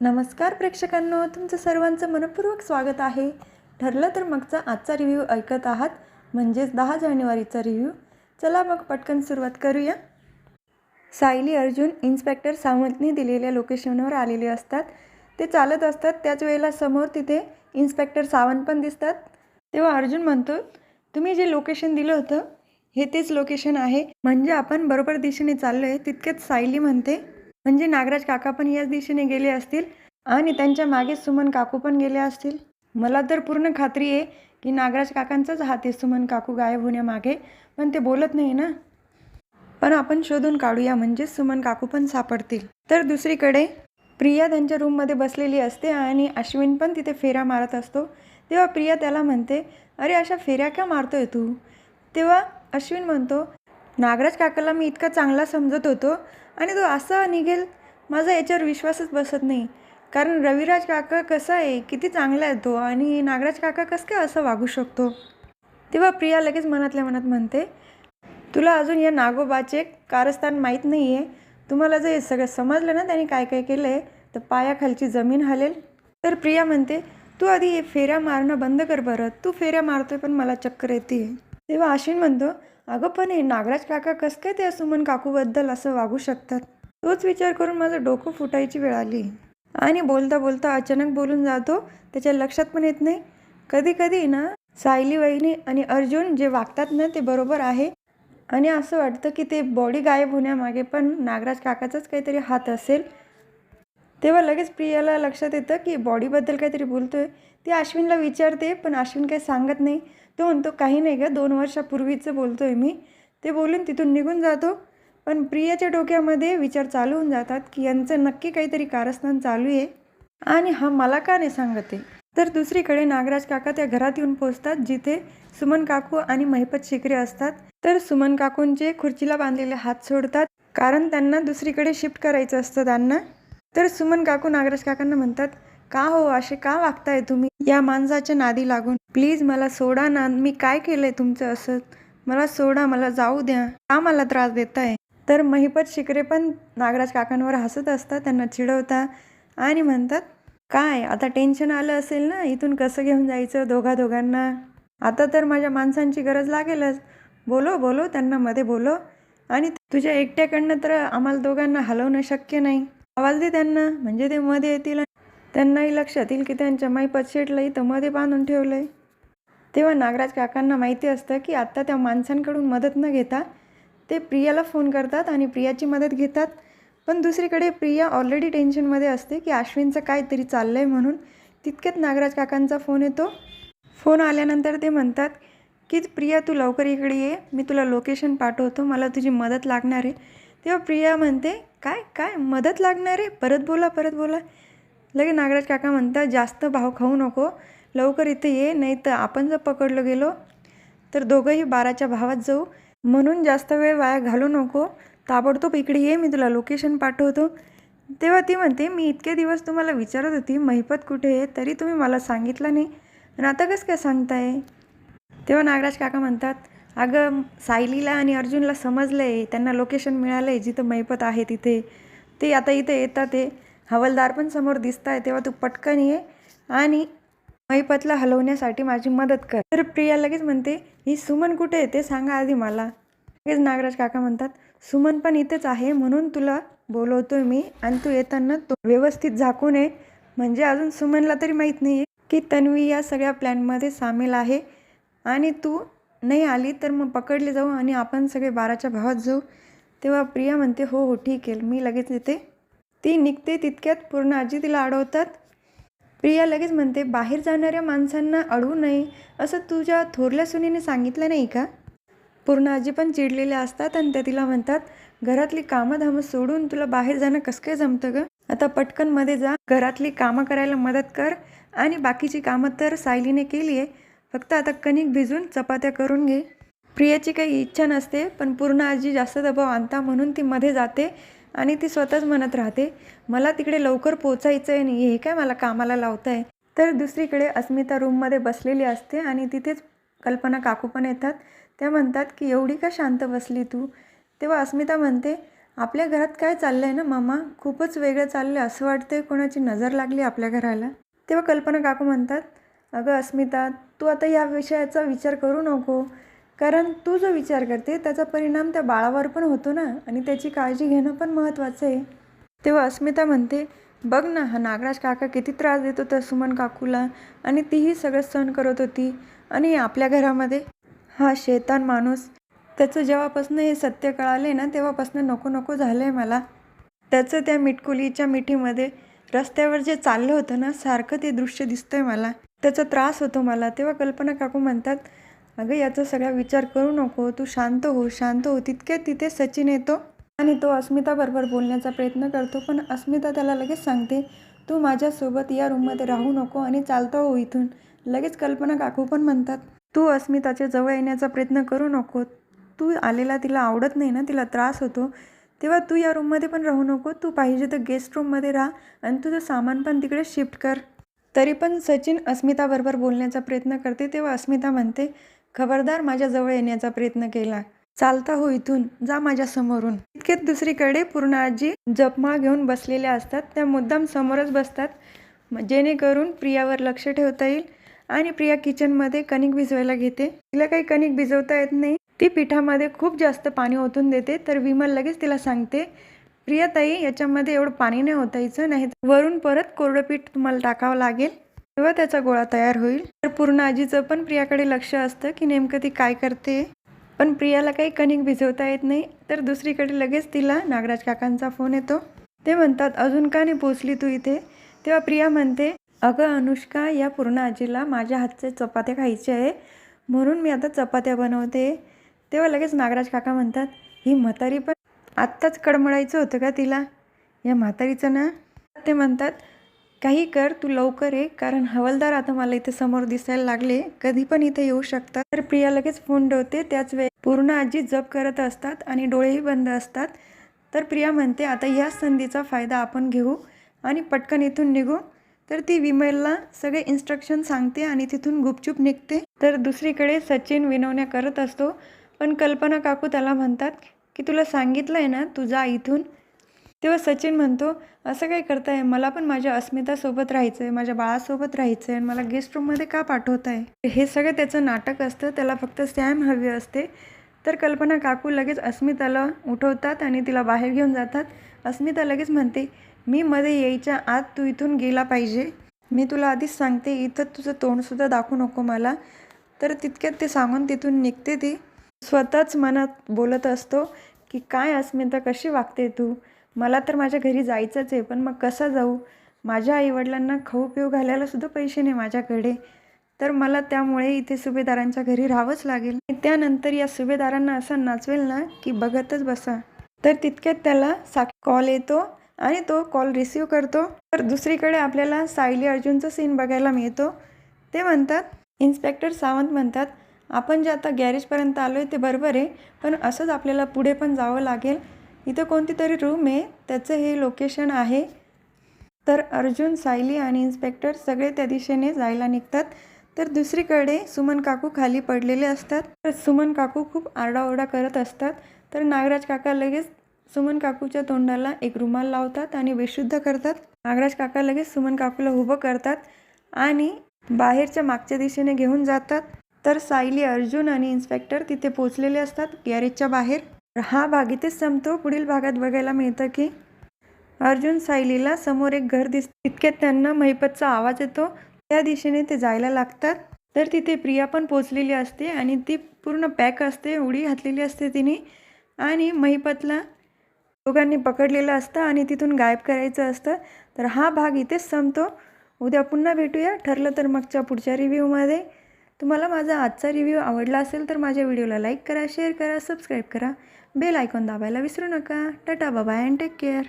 नमस्कार प्रेक्षकांनो तुमचं सर्वांचं मनपूर्वक स्वागत आहे. ठरलं तर मगचा आजचा रिव्ह्यू ऐकत आहात. म्हणजेच दहा जानेवारीचा रिव्ह्यू चला मग पटकन सुरुवात करूया. सायली अर्जुन इन्स्पेक्टर सावंतने दिलेल्या लोकेशनवर आलेले असतात. ते चालत असतात. त्याच वेळेला समोर तिथे इन्स्पेक्टर सावंत पण दिसतात. तेव्हा अर्जुन म्हणतो तुम्ही जे लोकेशन दिलं होतं हे तेच लोकेशन आहे. म्हणजे आपण बरोबर दिशेने चाललो आहे तितकेच सायली म्हणते म्हणजे नागराज काका पण याच दिशेने गेले असतील आणि त्यांच्या मागे सुमन काकू पण गेले असतील. मला तर पूर्ण खात्री आहे की नागराज काकांचाच हात आहे सुमन काकू गायब होण्यामागे पण ते बोलत नाही ना. पण आपण शोधून काढूया म्हणजे सुमन काकू पण सापडतील. तर दुसरीकडे प्रिया त्यांच्या रूममध्ये बसलेली असते आणि अश्विन पण तिथे फेऱ्या मारत असतो. तेव्हा प्रिया त्याला म्हणते अरे अशा फेऱ्या का मारतोय तू? तेव्हा अश्विन म्हणतो नागराज काकाला मी इतका चांगला समजत होतो आणि तो असा निघेल माझा याच्यावर विश्वासच बसत नाही. कारण रविराज काका कसा आहे किती चांगला आहे तो आणि नागराज काका कसं काय असं वागू शकतो? तेव्हा प्रिया लगेच मनातल्या मनात म्हणते तुला अजून या नागोबाचे कारस्थान माहीत नाही आहे तुम्हाला जर हे सगळं समजलं ना त्याने काय काय केलं आहे तर पायाखालची जमीन हलेल. तर प्रिया म्हणते तू आधी हे फेऱ्या मारणं बंद कर बरं. तू फेऱ्या मारतोय पण मला चक्कर येते तेव्हा आशिन म्हणतो अगं पण हे नागराज काका कसं काय त्या सुमन काकूबद्दल असं वागू शकतात? तोच विचार करून माझं डोकं फुटायची वेळ आली. आणि बोलता बोलता अचानक बोलून जातो त्याच्या लक्षात पण येत नाही. कधी कधी ना सायली वहिनी आणि अर्जुन जे वागतात ना ते बरोबर आहे. आणि असं वाटतं की ते बॉडी गायब होण्यामागे पण नागराज काकाचाच काहीतरी हात असेल. तेव्हा लगेच प्रियाला लक्षात येतं की बॉडीबद्दल काहीतरी बोलतोय. ती अश्विनला विचारते पण अश्विन काही सांगत नाही. तो म्हणतो काही नाही का दोन वर्षापूर्वीचं बोलतोय मी. ते बोलून तिथून निघून जातो. पण प्रियाच्या डोक्यामध्ये विचार चालू होऊन जातात की यांचं नक्की काहीतरी कारस्थान चालू आहे. आणि हा मला का नाही सांगत आहे? तर दुसरीकडे नागराज काका त्या घरात येऊन पोहोचतात जिथे सुमन काकू आणि महिपत शिकरे असतात. तर सुमन काकूंचे खुर्चीला बांधलेले हात सोडतात कारण त्यांना दुसरीकडे शिफ्ट करायचं असतं त्यांना. तर सुमन काकू नागराज काकांना म्हणतात का हो असे का वागताय तुम्ही? या माणसाच्या नादी लागून. प्लीज मला सोडा ना मी काय केलंय तुमचं असं? मला सोडा मला जाऊ द्या. का मला त्रास देताय? तर महिपत शिकरे पण नागराज काकांवर हसत असतात त्यांना चिडवता आणि म्हणतात काय आता टेन्शन आलं असेल ना इथून कसं घेऊन जायचं दोघा दोघांना आता तर माझ्या माणसांची गरज लागेलच. बोलो बोलो त्यांना मध्ये बोलो. आणि तुझ्या एकट्याकडनं तर आम्हाला दोघांना हलवणं शक्य नाही. आवाज दे त्यांना. म्हणजे ते मध्ये येतील त्यांनाही लक्षात येईल की त्यांच्या माईपत शेटला इथं मध्ये बांधून ठेवलंय. तेव्हा नागराज काकांना माहिती असतं की आत्ता त्या माणसांकडून मदत न घेता ते प्रियाला फोन करतात आणि प्रियाची मदत घेतात. पण दुसरीकडे प्रिया ऑलरेडी टेन्शनमध्ये असते की अश्विनचं काहीतरी चाललं आहे म्हणून तितक्यात नागराज काकांचा फोन येतो. फोन आल्यानंतर ते म्हणतात की प्रिया तू लवकर इकडे ये. मी तुला लोकेशन पाठवतो. मला तुझी मदत लागणार आहे. तेव्हा प्रिया म्हणते काय काय? मदत लागणार आहे? परत बोला परत बोला. लगे नागराज काका म्हणतात जास्त भाव खाऊ नको. लवकर इथे ये नाही तर आपण जर पकडलं गेलो तर दोघंही बाराच्या भावात जाऊ. म्हणून जास्त वेळ वाया घालू नको. ताबडतोब इकडे ये मी तुला लोकेशन पाठवतो. तेव्हा ती म्हणते मी इतके दिवस तुम्हाला विचारत होती महिपत कुठे आहे? तरी तुम्ही मला सांगितलं नाही. आणि आता कसं काय सांगताय? तेव्हा नागराज काका म्हणतात अगं सायलीला आणि अर्जुनला समजलं आहे त्यांना लोकेशन मिळालं आहे जिथं मैपत आहे तिथे. ते आता इथे येतात ते हवलदार पण समोर दिसत आहे तेव्हा तू पटकन ये आणि मैपतला हलवण्यासाठी माझी मदत कर. तर प्रिया लगेच म्हणते ही सुमन कुठे आहे ते सांगा आधी मला. लगेच नागराज काका म्हणतात सुमन पण इथेच आहे म्हणून तुला बोलवतोय मी आणि तू येताना तो व्यवस्थित झाकून ये. म्हणजे अजून सुमनला तरी माहीत नाही आहे की तन्वी या सगळ्या प्लॅनमध्ये सामील आहे आणि तू नाही आली तर मग पकडले जाऊ आणि आपण सगळे बाराच्या भावात जाऊ. तेव्हा प्रिया म्हणते हो हो ठीक आहे. मी लगेच येते. ती निघते तितक्यात. पूर्ण आजी तिला अडवतात. प्रिया लगेच म्हणते बाहेर जाणाऱ्या माणसांना अडवू नये. असं तुझ्या थोरल्या सुनीने सांगितलं नाही का? पूर्ण आजी पण चिडलेल्या असतात आणि त्या तिला म्हणतात घरातली कामं धामं सोडून तुला बाहेर जाणं कसं काय जमतं ग? आता पटकनमध्ये जा. घरातली कामं करायला मदत कर. आणि बाकीची कामं तर सायलीने केली आहे. फक्त आता कणिक भिजून चपात्या करून घे. प्रियाची काही इच्छा नसते पण पूर्ण आजी जास्त दबाव आणता म्हणून ती मध्ये जाते आणि ती स्वतःच म्हणत राहते मला तिकडे लवकर पोचायचं आहे नाही हे काय मला कामाला लावतं आहे तर दुसरीकडे अस्मिता रूममध्ये बसलेली असते आणि तिथेच कल्पना काकू पण येतात. त्या म्हणतात की एवढी का शांत बसली तू? तेव्हा अस्मिता म्हणते आपल्या घरात काय चाललं आहे ना मामा? खूपच वेगळं चाललं आहे असं वाटतं कोणाची नजर लागली आपल्या घराला. तेव्हा कल्पना काकू म्हणतात अगं अस्मिता तू आता या विषयाचा विचार करू नको. कारण तू जो विचार करते त्याचा परिणाम त्या बाळावर पण होतो ना आणि त्याची काळजी घेणं पण महत्त्वाचं आहे. तेव्हा अस्मिता म्हणते बघ ना हा नागराज काका किती त्रास देत होता सुमन काकूला आणि तीही सगळं सहन करत होती. आणि आपल्या घरामध्ये हा शैतान माणूस त्याचं जेव्हापासून हे सत्य कळाले ना तेव्हापासून नको नको झालं आहे मला. त्याचं त्या मिटकुलीच्या मिठीमध्ये रस्त्यावर जे चाललं होतं ना सारखं ते दृश्य दिसतंय मला. त्याचा त्रास होतो मला. तेव्हा कल्पना काकू म्हणतात अगं याचा सगळा विचार करू नको. तू शांत हो शांत हो. तितके तिथे सचिन येतो आणि तो अस्मिताबरोबर बोलण्याचा प्रयत्न करतो. पण अस्मिता त्याला लगेच सांगते तू माझ्यासोबत या रूममध्ये राहू नको आणि चालता हो इथून. लगेच कल्पना काकू पण म्हणतात तू अस्मिताच्या जवळ येण्याचा प्रयत्न करू नको. तू आलेला तिला आवडत नाही ना तिला त्रास होतो. तेव्हा तू या रूममध्ये पण राहू नको. तू पाहिजे तर गेस्ट रूममध्ये राहा आणि तुझं सामान पण तिकडे शिफ्ट कर. तरी पण सचिन अस्मिताबरोबर बोलण्याचा प्रयत्न करते तेव्हा अस्मिता म्हणते खबरदार माझ्याजवळ येण्याचा प्रयत्न केला. चालता हो इथून. जा माझ्या समोरून. इतकेच दुसरीकडे पूर्ण आजी जपमाळ घेऊन बसलेल्या असतात. त्या मुद्दाम समोरच बसतात. जेणेकरून प्रियावर लक्ष ठेवता येईल आणि प्रिया किचनमध्ये कणिक भिजवायला घेते. तिला काही कणिक भिजवता येत नाही. ती पिठामध्ये खूप जास्त पाणी ओतून देते तर विमल लगेच तिला सांगते प्रियाताई याच्यामध्ये एवढं पाणी नाही ओतायचं नाही वरून परत कोरडं पीठ तुम्हाला टाकावं लागेल तेव्हा त्याचा गोळा तयार होईल. तर पूर्ण आजीचं पण प्रियाकडे लक्ष असतं की नेमकं ती काय करते. पण प्रियाला काही कणिक भिजवता येत नाही तर दुसरीकडे लगेच तिला नागराज काकांचा फोन येतो. ते म्हणतात अजून का नाही पोचली तू इथे? तेव्हा प्रिया म्हणते अगं अनुष्का या पूर्ण आजीला माझ्या हातचे चपात्या खायचे आहे म्हणून मी आता चपात्या बनवते. तेव्हा लगेच नागराज काका म्हणतात ही म्हातारी पण आत्ताच कडमळायचं होतं का तिला? या म्हातारीचं ना? ते म्हणतात काही कर तू लवकर ये कारण हवलदार आता मला इथे समोर दिसायला लागले. कधी पण इथे येऊ शकतात. तर प्रिया लगेच फोन ठेवते. त्याच वेळी पूर्ण आजी जप करत असतात आणि डोळेही बंद असतात. तर प्रिया म्हणते आता या संधीचा फायदा आपण घेऊ आणि पटकन इथून निघू. तर ती विमलला सगळे इन्स्ट्रक्शन सांगते आणि तिथून गुपचूप निघते. तर दुसरीकडे सचिन विनवण्या करत असतो. पण कल्पना काकू त्याला म्हणतात की तुला सांगितलं आहे ना तू जा इथून? तेव्हा सचिन म्हणतो असं काय करताय? मला पण माझ्या अस्मितासोबत राहायचं आहे माझ्या बाळासोबत राहायचं आहे आणि मला गेस्ट रूममध्ये का पाठवत आहे हे सगळं त्याचं नाटक असतं त्याला फक्त सॅम हवी असते. तर कल्पना काकू लगेच अस्मिताला उठवतात आणि तिला बाहेर घेऊन जातात. अस्मिता लगेच म्हणते मी मध्ये यायच्या आत तू इथून गेला पाहिजे. मी तुला आधीच सांगते इथं तुझं तोंडसुद्धा दाखवू नको मला. तर तितक्यात ते सांगून तिथून निघते ती. स्वतःच मनात बोलत असतो की काय अस्मिता कशी वागते तू? मला तर माझ्या घरी जायचंच आहे पण मग कसं जाऊ? माझ्या आईवडिलांना खाऊ पिऊ घालायला सुद्धा पैसे नाही माझ्याकडे. तर मला त्यामुळे इथे सुभेदारांच्या घरी राहावंच लागेल. त्यानंतर या सुभेदारांना असं नाचवेल ना की बघतच बसा. तर तितक्यात त्याला सा कॉल येतो आणि तो कॉल रिसीव करतो. तर दुसरीकडे आपल्याला सायली अर्जुनचा सीन बघायला मिळतो. ते म्हणतात इन्स्पेक्टर सावंत म्हणतात आपण जे आता गॅरेजपर्यंत आलो आहे ते बरोबर आहे पण असंच आपल्याला पुढे पण जावं लागेल. इथं कोणती तरी रूम आहे त्याचं हे लोकेशन आहे. तर अर्जुन सायली आणि इन्स्पेक्टर सगळे त्या दिशेने जायला निघतात. तर दुसरीकडे सुमन काकू खाली पडलेले असतात. तर सुमन काकू खूप आरडाओरडा करत असतात. तर नागराज काका लगेच सुमन काकूच्या तोंडाला एक रुमाल लावतात आणि बेशुद्ध करतात. नागराज काका लगेच सुमन काकूला उभं करतात आणि बाहेरच्या मागच्या दिशेने घेऊन जातात. तर सायली अर्जुन आणि इन्स्पेक्टर तिथे पोचलेले असतात गॅरेजच्या बाहेर. तर हा भाग इथेच संपतो. पुढील भागात बघायला मिळतं की अर्जुन सायलीला समोर एक घर दिस तितक्यात त्यांना महिपतचा आवाज येतो. त्या दिशेने ते जायला लागतात. तर तिथे प्रिया पण पोचलेली असते आणि ती पूर्ण पॅक असते उडी घातलेली असते तिने. आणि महिपतला दोघांनी पकडलेलं असतं आणि तिथून गायब करायचं असतं. तर हा भाग इथेच संपतो. उद्या पुन्हा भेटूया. ठरलं तर मागच्या पुढच्या रिव्ह्यूमध्ये तुम्हाला माझा आजचा रिव्ह्यू आवडला असेल तर माझ्या व्हिडिओला लाईक करा शेअर करा सबस्क्राईब करा. बेल आयकॉन दाबायला विसरू नका. टाटा बाबा अँड टेक केअर